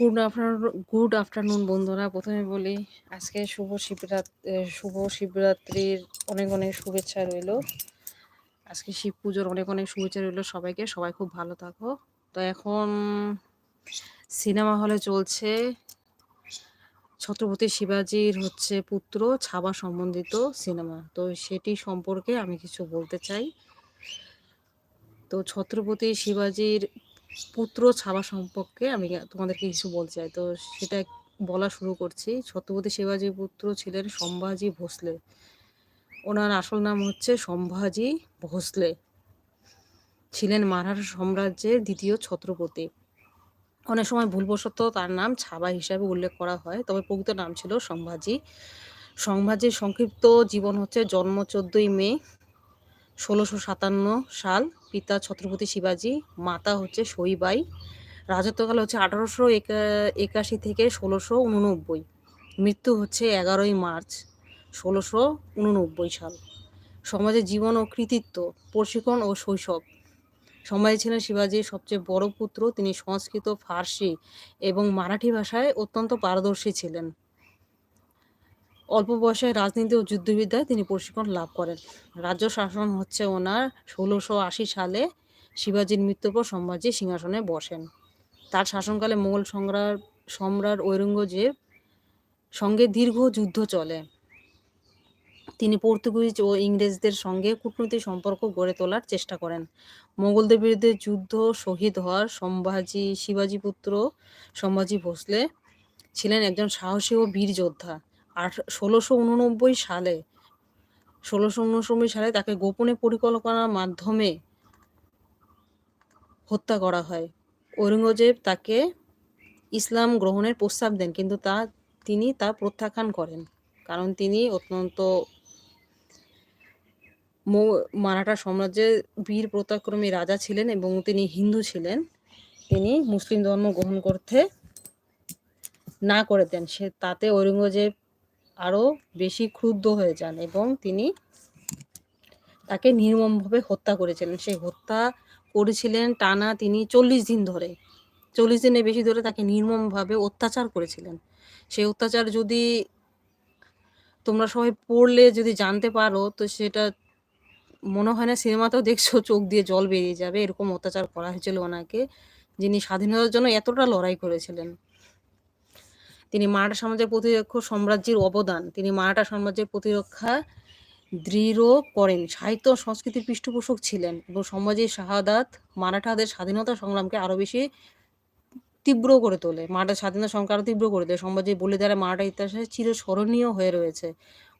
Good afternoon good afternoon বন্ধুরা। প্রথমে বলি, আজকে শুভ শিবরাত্রি শুভ শিবরাত্রির অনেক অনেক শুভেচ্ছা রইল। আজকে শিব পুজোর অনেক অনেক শুভেচ্ছা রইল সবাইকে। সবাই খুব ভালো থাকো। তো এখন সিনেমা হলে চলছে ছত্রপতি শিবাজির হচ্ছে পুত্র ছাবা সম্বন্ধিত সিনেমা। তো সেটি সম্পর্কে আমি কিছু বলতে চাই। তো ছত্রপতি শিবাজির পুত্র ছাবা সম্পর্কে আমি তোমাদেরকে কিছু বলতে চাই। তো সেটা বলা শুরু করছি। ছত্রপতি শিবাজির পুত্র ছিলেন সম্ভাজি ভোসলে। ওনার আসল নাম হচ্ছে সম্ভাজি ভোসলে। ছিলেন মারাঠা সাম্রাজ্যের দ্বিতীয় ছত্রপতি। অনেক সময় ভুলবশত তার নাম ছাবা হিসাবে উল্লেখ করা হয়। তবে প্রকৃত নাম ছিল সম্ভাজি। সম্ভাজির সংক্ষিপ্ত জীবন হচ্ছে জন্ম চোদ্দই মে ষোলোশো সাতান্ন সাল পিতা ছত্রপতি শিবাজি, মাতা হচ্ছে সইবাই রাজত্বকাল হচ্ছে আঠারোশো একাশি থেকে ষোলোশো উননব্বই। মৃত্যু হচ্ছে এগারোই মার্চ ষোলোশো উননব্বই সাল। সমাজের জীবন ও কৃতিত্ব, প্রশিক্ষণ ও শৈশব। সমাজে ছিলেন শিবাজির সবচেয়ে বড় পুত্র, তিনি সংস্কৃত, ফার্সি এবং মারাঠি ভাষায় অত্যন্ত পারদর্শী ছিলেন। অল্প বয়সে রাজনীতি ও যুদ্ধবিদ্যায় তিনি প্রশিক্ষণ লাভ করেন। রাজ্য শাসন হচ্ছে ওনার ষোলোশো আশি সালে শিবাজির মৃত্যুর পর সম্ভাজি সিংহাসনে বসেন। তার শাসনকালে মোগল সম্রাট সম্রাট ঔরঙ্গজেব সঙ্গে দীর্ঘ যুদ্ধ চলে। তিনি পর্তুগিজ ও ইংরেজদের সঙ্গে কূটনৈতিক সম্পর্ক গড়ে তোলার চেষ্টা করেন। মোগলদের বিরুদ্ধে যুদ্ধ শহীদ হওয়ার সম্ভাজি শিবাজি পুত্র সম্ভাজি ভোসলে ছিলেন একজন সাহসী ও বীর যোদ্ধা। আট ষোলোশো উননব্বই সালে, ষোলোশো উননব্বই সালে তাকে গোপনে পরিকল্পনার মাধ্যমে হত্যা করা হয়। ঔরঙ্গজেব তাকে ইসলাম গ্রহণের প্রস্তাব দেন, কিন্তু তা তিনি তা প্রত্যাখ্যান করেন, কারণ তিনি অত্যন্ত মারাঠা সাম্রাজ্যের বীর প্রতাক্রমী রাজা ছিলেন এবং তিনি হিন্দু ছিলেন। তিনি মুসলিম ধর্ম গ্রহণ করতে না করে দেন। সে, তাতে ঔরঙ্গজেব আরও বেশি ক্রুদ্ধ হয়ে যান এবং তিনি তাকে নির্মমভাবে হত্যা করেছিলেন। সেই হত্যা করেছিলেন টানা তিনি চল্লিশ দিন ধরে। চল্লিশ দিনের বেশি ধরে তাকে নির্মমভাবে অত্যাচার করেছিলেন। সেই অত্যাচার যদি তোমরা সবাই পড়লে, যদি জানতে পারো, তো সেটা মনে হয় না, সিনেমাতেও দেখছ, চোখ দিয়ে জল বেরিয়ে যাবে, এরকম অত্যাচার করা হয়েছিল ওনাকে, যিনি স্বাধীনতার জন্য এতটা লড়াই করেছিলেন। তিনি মারাঠা সাম্রাজ্যের প্রতিরক্ষা সাম্রাজ্যের অবদান। তিনি মারাঠা সাম্রাজ্যের প্রতিরক্ষা দৃঢ় করেন। সাহিত্য সংস্কৃতির পৃষ্ঠপোষক ছিলেন এবং সমাজের শাহাদাত মারাঠাদের স্বাধীনতা সংগ্রামকে আরও বেশি তীব্র করে তোলে। মারাঠা স্বাধীনতা সংগ্রাম তীব্র করে তোলে। সমাজের দ্বারা মারাঠা ইতিহাসে চিরস্মরণীয় হয়ে রয়েছে।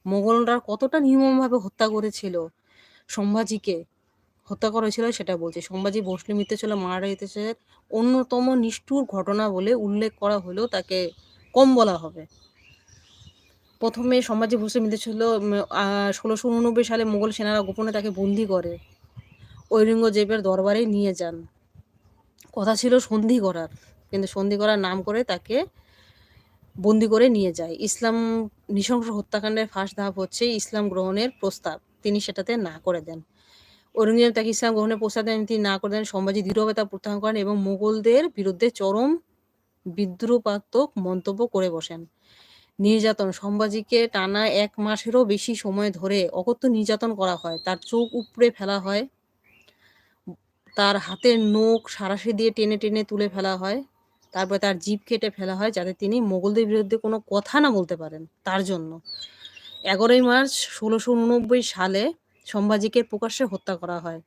মোগলরা কতটা নির্মমভাবে হত্যা করেছিল, সম্ভাজিকে হত্যা করা হয়েছিল সেটা বলছি। সম্ভাজি ভোসলে মৃত্যু ছিল মারাঠা ইতিহাসের অন্যতম নিষ্ঠুর ঘটনা বলে উল্লেখ করা হলেও তাকে কম বলা হবে। প্রথমে সম্ভাজি ভোসলে মৃত্যু ছিল ষোলোশো উননব্বই সালে মোগল সেনারা গোপনে তাকে বন্দি করে। ঔরঙ্গজেবের দরবারে নিয়ে যান। কথা ছিল সন্ধি করার কিন্তু সন্ধি করার নাম করে তাকে বন্দি করে নিয়ে যায়। ইসলাম নৃশংস হত্যাকাণ্ডের ফার্স্ট ধাপ হচ্ছে ইসলাম গ্রহণের প্রস্তাব। তিনি সেটাতে না করে দেন। ঔরঙ্গজেব তাকে ইসলাম গ্রহণের প্রস্তাব দেন, তিনি না করে দেন সম্ভাজি দৃঢ়ভাবে তা প্রত্যাখ্যান করেন এবং মোগলদের বিরুদ্ধে চরম বিদ্রুপাত্মক মন্তব্য করে বসেন। নির্যাতন সম্ভাজিকে টানা এক মাসেরও বেশি সময় ধরে অকথ্য নির্যাতন করা হয়। তার চোখ উপড়ে ফেলা হয়। তার হাতের নখ সারাশি দিয়ে টেনে টেনে তুলে ফেলা হয়। তারপরে তার জিভ কেটে ফেলা হয় যাতে তিনি মোগলদের বিরুদ্ধে কোনো কথা না বলতে পারেন। তার জন্য এগারোই মার্চ ষোলোশো সালে সম্ভাজিকে প্রকাশ্যে হত্যা করা হয়।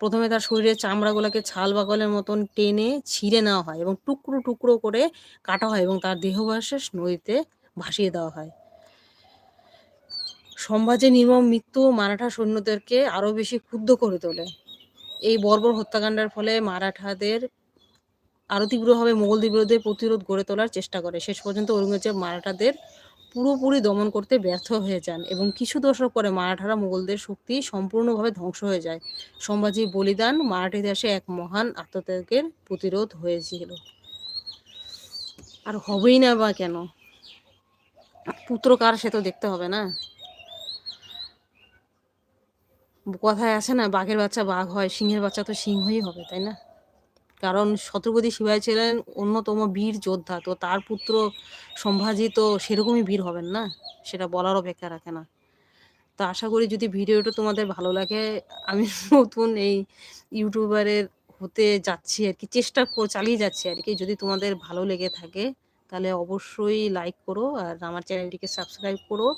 প্রথমে তার শরীরের চামড়াগুলোকে ছাল বাকলের মতন টেনে ছিঁড়ে নেওয়া হয় এবং টুকরো টুকরো করে কাটা হয় এবং তার দেহবাশেষ নদীতে ভাসিয়ে দেওয়া হয়। সম্ভাজির নির্মম মৃত্যু মারাঠা সৈন্যদেরকে আরও বেশি ক্ষুব্ধ করে তোলে। এই বর্বর হত্যাকাণ্ডের ফলে মারাঠাদের আরও তীব্রভাবে মোগলদের বিরুদ্ধে প্রতিরোধ গড়ে তোলার চেষ্টা করে। শেষ পর্যন্ত ঔরঙ্গজেব মারাঠাদের পুরোপুরি দমন করতে ব্যর্থ হয়ে যান এবং কিছু দশক পরে মারাঠারা মোগলদের শক্তি সম্পূর্ণভাবে ধ্বংস হয়ে যায়। সম্ভাজির বলিদান মারাঠা ইতিহাসে এক মহান আত্মত্যাগের প্রতিরোধ হয়েছিল। আর হবেই না বা কেন? পুত্র কার সে তো দেখতে হবে না। কথায় আছে না, বাঘের বাচ্চা বাঘ হয়, সিংহের বাচ্চা তো সিংহই হবে, তাই না? কারণ ছত্রপতি শিবাজী ছিলেন অন্যতম বীর যোদ্ধা, তো তার পুত্র সম্ভাজি তো সেরকমই বীর হবেন না? সেটা বলার অপেক্ষা রাখে না। তো আশা করি যদি ভিডিওটা তোমাদের ভালো লাগে, আমি নতুন এই ইউটিউবারের হতে যাচ্ছি আর কি, চেষ্টা চালিয়ে যাচ্ছি আর কি। যদি তোমাদের ভালো লেগে থাকে, তাহলে অবশ্যই লাইক করো আর আমার চ্যানেলটিকে সাবস্ক্রাইব করো।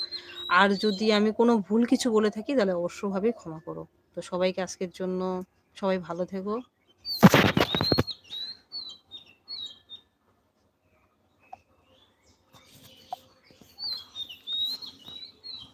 আর যদি আমি কোনো ভুল কিছু বলে থাকি, তাহলে অবশ্যভাবেই ক্ষমা করো। তো সবাইকে আজকের জন্য সবাই ভালো থেকো।